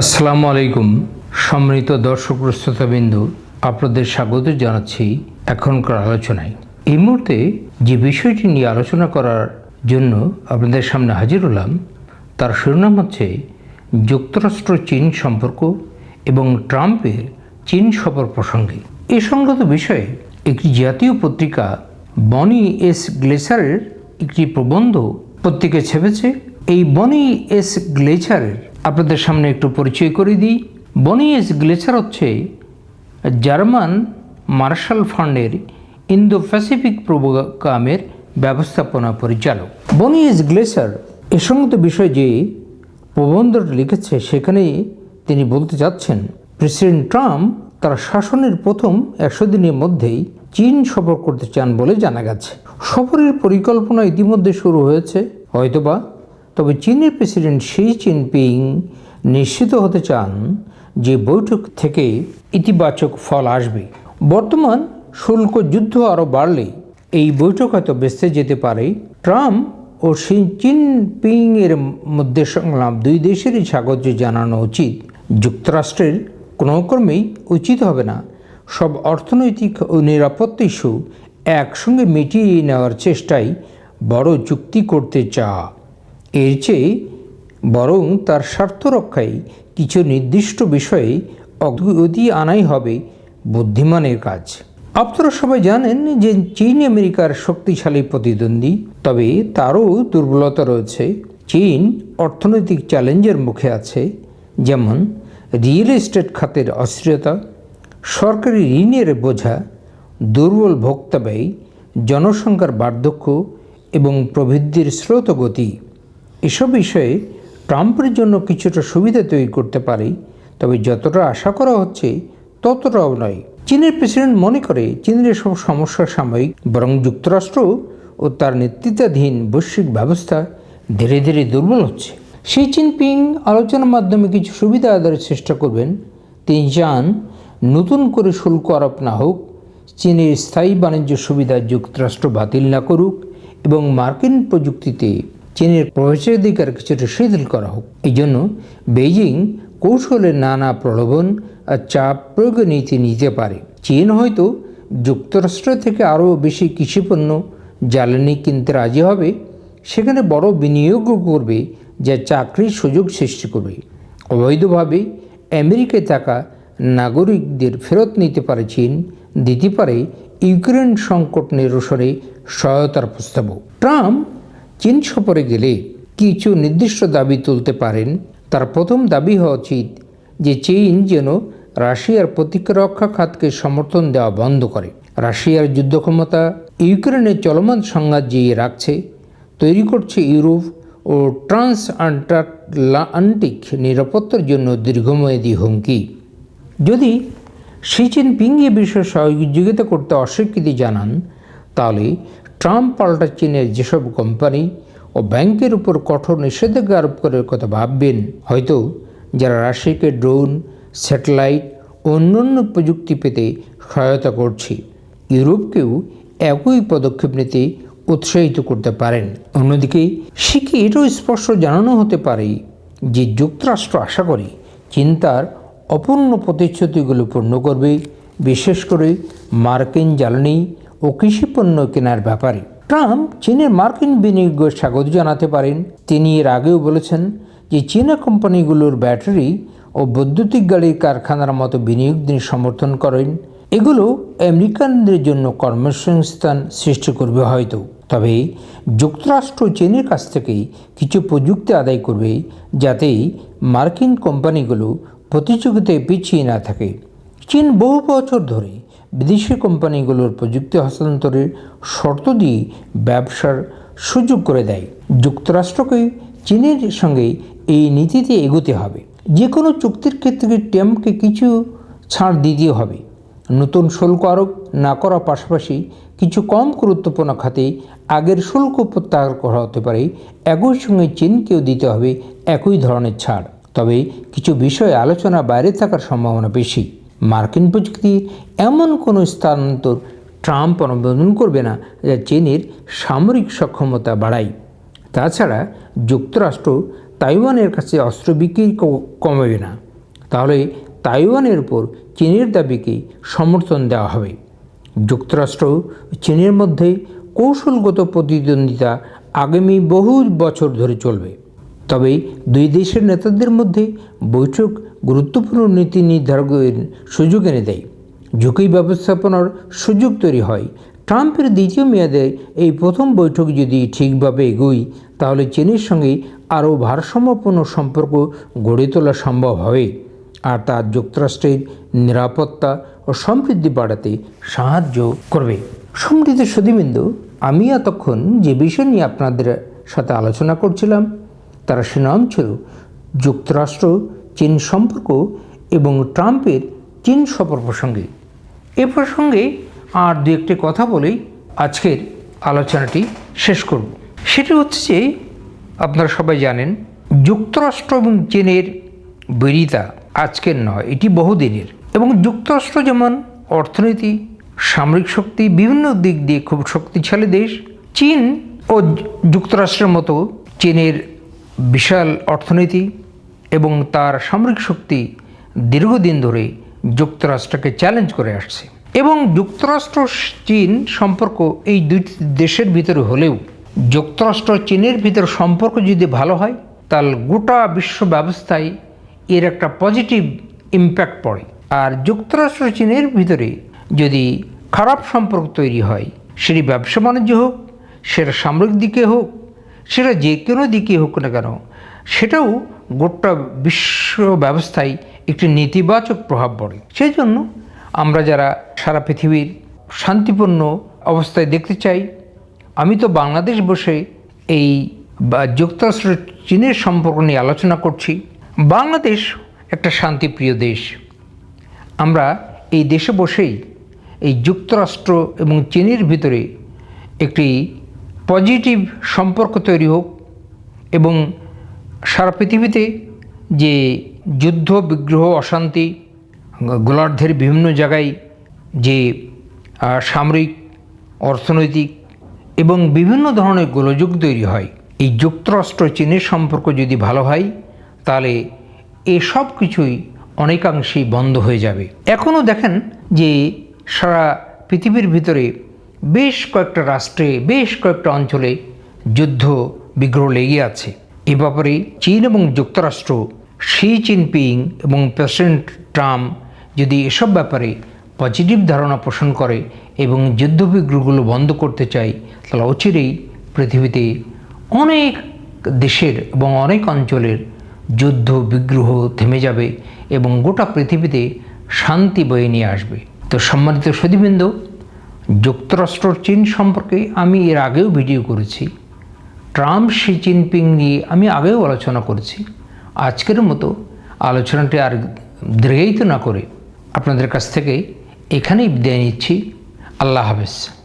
আসসালামু আলাইকুম, সম্মানিত দর্শক শ্রোতাবিন্দু আপনাদের স্বাগত জানাচ্ছি এখনকার আলোচনায়। এই মুহূর্তে যে বিষয়টি নিয়ে আলোচনা করার জন্য আপনাদের সামনে হাজির হলাম, তার শিরোনাম হচ্ছে যুক্তরাষ্ট্র চীন সম্পর্ক এবং ট্রাম্পের চীন সফর প্রসঙ্গে। এ সংক্রান্ত বিষয়ে একটি জাতীয় পত্রিকা বনি এস গ্লেসারের একটি প্রবন্ধ পত্রিকায় ছেপেছে। এই বনি এস গ্লেচারের আপনাদের সামনে একটু পরিচয় করে দিই। বনি এস গ্লেচার হচ্ছে জার্মান মার্শাল ফান্ডের ইন্দো প্যাসিফিক প্রোগ্রামের ব্যবস্থাপনা পরিচালক। বনি এস গ্লেসার এ সংক্রান্ত বিষয়ে যে প্রবন্ধটা লিখেছে সেখানে তিনি বলতে চাচ্ছেন, প্রেসিডেন্ট ট্রাম্প তার শাসনের প্রথম একশো দিনের মধ্যেই চীন সফর করতে চান বলে জানা গেছে। সফরের পরিকল্পনা ইতিমধ্যে শুরু হয়েছে। হয়তোবা তবে চীনের প্রেসিডেন্ট শি জিনপিং নিশ্চিত হতে চান যে বৈঠক থেকে ইতিবাচক ফল আসবে। বর্তমান শুল্ক যুদ্ধ আরও বাড়লে এই বৈঠক হয়তো বেঁচতে যেতে পারে। ট্রাম্প ও শি জিনপিং এর মধ্যে সংলাপ দুই দেশেরই স্বাগত জানানো উচিত। যুক্তরাষ্ট্রের কোনো ক্রমেই উচিত হবে না। সব অর্থনৈতিক ও নিরাপত্তা ইস্যু একসঙ্গে মিটিয়ে নেওয়ার চেষ্টায় বড় চুক্তি করতে চা এর চেয়ে বরং তার স্বার্থ রক্ষায় কিছু নির্দিষ্ট বিষয়ে অগ্রগতি আনাই হবে বুদ্ধিমানের কাজ। আপনারা সবাই জানেন যে চীন আমেরিকার শক্তিশালী প্রতিদ্বন্দ্বী, তবে তারও দুর্বলতা রয়েছে। চীন অর্থনৈতিক চ্যালেঞ্জের মুখে আছে, যেমন রিয়েল এস্টেট খাতের অস্থিরতা, সরকারি ঋণের বোঝা, দুর্বল ভোক্তা ব্যয়, জনসংখ্যার বার্ধক্য এবং প্রবৃদ্ধির স্রোত গতি এসব বিষয়ে ট্রাম্পের জন্য কিছুটা সুবিধা তৈরি করতে পারে, তবে যতটা আশা করা হচ্ছে ততটাও নয়। চীনের প্রেসিডেন্ট মনে করে চীনের সব সমস্যা সাময়িক, বরং যুক্তরাষ্ট্র ও তার নেতৃত্বাধীন বৈশ্বিক ব্যবস্থা ধীরে ধীরে দুর্বল হচ্ছে। শি জিনপিং আলোচনার মাধ্যমে কিছু সুবিধা আদায়ের চেষ্টা করবেন। তিনি চান নতুন করে শুল্ক আরোপ না হোক, চীনের স্থায়ী বাণিজ্য সুবিধা যুক্তরাষ্ট্র বাতিল না করুক এবং মার্কিন প্রযুক্তিতে চীনের প্রবেশাধিকার কিছুটা শিথিল করা হোক। এই জন্য বেইজিং কৌশলে নানা প্রলোভন আর চাপ প্রয়োগ নীতি নিতে পারে। চীন হয়তো যুক্তরাষ্ট্র থেকে আরও বেশি কৃষিপণ্য, জ্বালানি কিনতে রাজি হবে। সেখানে বড় বিনিয়োগও করবে, যা চাকরির সুযোগ সৃষ্টি করবে। অবৈধভাবে আমেরিকায় থাকা নাগরিকদের ফেরত নিতে পারে চীন, দিতে পারে ইউক্রেন সংকট নিরসনে সহায়তার প্রস্তাবও। ট্রাম্প চীন সফরে গেলে কিছু নির্দিষ্ট দাবি তুলতে পারেন। তার প্রথম দাবি হওয়া উচিত যে চীন যেন রাশিয়ার প্রতিরক্ষা খাতকে সমর্থন দেওয়া বন্ধ করে। রাশিয়ার যুদ্ধ ক্ষমতা ইউক্রেনের চলমান সংঘাত জিয়ে রাখছে, তৈরি করছে ইউরোপ ও ট্রান্স আন্টার্লান্টিক নিরাপত্তার জন্য দীর্ঘমেয়াদী হুমকি। যদি শি জিনপিং এ বিষয়ে সহযোগিতা করতে অস্বীকৃতি জানান, তাহলে ট্রাম্প পাল্টা চীনের যেসব কোম্পানি ও ব্যাংকের উপর কঠোর নিষেধাজ্ঞা আরোপ করার কথা ভাববেন, হয়তো যারা রাশিয়াকে ড্রোন, স্যাটেলাইট ও অন্যান্য প্রযুক্তি পেতে সহায়তা করছে, ইউরোপকেও একই পদক্ষেপ নিতে উৎসাহিত করতে পারেন। অন্যদিকে, শিখে এটাও স্পষ্ট জানানো হতে পারে যে যুক্তরাষ্ট্র আশা করে চিন্তার অপূর্ণ প্রতিশ্রুতিগুলো পূর্ণ করবে, বিশেষ করে মার্কিন জ্বালানি ও কৃষিপণ্য কেনার ব্যাপারে। ট্রাম্প চীনের মার্কিন বিনিয়োগের স্বাগত জানাতে পারেন। তিনি এর আগেও বলেছেন যে চীনা কোম্পানিগুলোর ব্যাটারি ও বৈদ্যুতিক গাড়ির কারখানার মতো বিনিয়োগ তিনি সমর্থন করেন। এগুলো আমেরিকানদের জন্য কর্মসংস্থান সৃষ্টি করবে হয়তো। তবে যুক্তরাষ্ট্র চীনের কাছ থেকে কিছু প্রযুক্তি আদায় করবে যাতে মার্কিন কোম্পানিগুলো প্রতিযোগিতায় পিছিয়ে না থাকে। চীন বহু বছর ধরে বিদেশি কোম্পানিগুলোর প্রযুক্তি হস্তান্তরের শর্ত দিয়ে ব্যবসার সুযোগ করে দেয়। যুক্তরাষ্ট্রকে চীনের সঙ্গে এই নীতিতে এগোতে হবে। যে কোনো চুক্তির ক্ষেত্রে ট্রাম্পকে কিছু ছাড় দিতে হবে। নতুন শুল্ক আরোপ না করার পাশাপাশি কিছু কম গুরুত্বপূর্ণ খাতে আগের শুল্ক প্রত্যাহার করা হতে পারে, একই সঙ্গে চীনকেও দিতে হবে একই ধরনের ছাড়। তবে কিছু বিষয়ে আলোচনা বাইরে থাকার সম্ভাবনা বেশি। মার্কিন প্রযুক্তি এমন কোনো স্থানান্তর ট্রাম্প অনুমোদন করবে না যা চীনের সামরিক সক্ষমতা বাড়ায়। তাছাড়া যুক্তরাষ্ট্র তাইওয়ানের কাছে অস্ত্র বিক্রি কমাবে না। তাহলে তাইওয়ানের উপর চীনের দাবিকে সমর্থন দেওয়া হবে। যুক্তরাষ্ট্র চীনের মধ্যে কৌশলগত প্রতিদ্বন্দ্বিতা আগামী বহু বছর ধরে চলবে। তবে দুই দেশের নেতাদের মধ্যে বৈঠক গুরুত্বপূর্ণ নীতি নির্ধারকের সুযোগ এনে দেয়। ঝুঁকি ব্যবস্থাপনার সুযোগ তৈরি হয়। ট্রাম্পের দ্বিতীয় মেয়াদে এই প্রথম বৈঠক যদি ঠিকভাবে এগোয়, তাহলে চীনের সঙ্গে আরও ভারসাম্যপূর্ণ সম্পর্ক গড়ে তোলা সম্ভব হবে। আর তা যুক্তরাষ্ট্রের নিরাপত্তা ও সমৃদ্ধি বাড়াতে সাহায্য করবে। সমৃদ্ধ সুদীবিন্দু আমি এতক্ষণ যে বিষয় নিয়ে আপনাদের সাথে আলোচনা করছিলাম তার সুনাম ছিল যুক্তরাষ্ট্র, চীন সম্পর্ক এবং ট্রাম্পের চীন সফর প্রসঙ্গে। এ প্রসঙ্গে আর দু একটি কথা বলেই আজকের আলোচনাটি শেষ করব। সেটি হচ্ছে যে, আপনারা সবাই জানেন, যুক্তরাষ্ট্র এবং চীনের বিরিতা আজকের নয়, এটি বহুদিনের। এবং যুক্তরাষ্ট্র যেমন অর্থনীতি, সামরিক শক্তি, বিভিন্ন দিক দিয়ে খুব শক্তিশালী দেশ, চীন ও যুক্তরাষ্ট্রের মতো চীনের বিশাল অর্থনীতি এবং তার সামরিক শক্তি দীর্ঘদিন ধরে যুক্তরাষ্ট্রকে চ্যালেঞ্জ করে আসছে। এবং যুক্তরাষ্ট্র চীন সম্পর্ক এই দুই দেশের ভিতরে হলেও যুক্তরাষ্ট্র চীনের ভিতর সম্পর্ক যদি ভালো হয়, তাহলে গোটা বিশ্ব ব্যবস্থায় এর একটা পজিটিভ ইম্প্যাক্ট পড়ে। আর যুক্তরাষ্ট্র চীনের ভিতরে যদি খারাপ সম্পর্ক তৈরি হয়, সেটি ব্যবসা বাণিজ্য হোক, সেটা সামরিক দিকে হোক সেটা যে কোনো দিকে হোক না কেন, সেটাও গোটা বিশ্ব ব্যবস্থায় একটি নেতিবাচক প্রভাব পড়ে। সেই জন্য আমরা যারা সারা পৃথিবীর শান্তিপূর্ণ অবস্থায় দেখতে চাই, আমি তো বাংলাদেশ বসে এই যুক্তরাষ্ট্র চীনের সম্পর্ক নিয়ে আলোচনা করছি। বাংলাদেশ একটা শান্তিপ্রিয় দেশ। আমরা এই দেশে বসেই এই যুক্তরাষ্ট্র এবং চীনের ভিতরে একটি পজিটিভ সম্পর্ক তৈরি হোক এবং সারা পৃথিবীতে যে যুদ্ধ, বিগ্রহ, অশান্তি, গোলার্ধের বিভিন্ন জায়গায় যে সামরিক, অর্থনৈতিক এবং বিভিন্ন ধরনের গোলযোগ তৈরি হয়, এই যুক্তরাষ্ট্র চীনের সম্পর্ক যদি ভালো হয়, তাহলে এসব কিছুই অনেকাংশেই বন্ধ হয়ে যাবে। এখনও দেখেন যে সারা পৃথিবীর ভিতরে বেশ কয়েকটা রাষ্ট্রে, বেশ কয়েকটা অঞ্চলে যুদ্ধ বিগ্রহ লেগে আছে। এ ব্যাপারে চীন এবং যুক্তরাষ্ট্র, শি জিনপিং এবং প্রেসিডেন্ট ট্রাম্প যদি এসব ব্যাপারে পজিটিভ ধারণা পোষণ করে এবং যুদ্ধবিগ্রহগুলো বন্ধ করতে চায়, তাহলে অচিরেই পৃথিবীতে অনেক দেশের এবং অনেক অঞ্চলের যুদ্ধ বিগ্রহ থেমে যাবে এবং গোটা পৃথিবীতে শান্তি বয়ে নিয়ে আসবে। তো সম্মানিত সুদীবৃন্দ যুক্তরাষ্ট্র চীন সম্পর্কে আমি এর আগেও ভিডিও করেছি। ট্রাম্প, শি জিনপিং নিয়ে আমি আগেও আলোচনা করেছি। আজকের মতো আলোচনাটি আর দীর্ঘায়িত না করে আপনাদের কাছ থেকে এখানেই বিদায় নিচ্ছি। আল্লাহ হাফেজ।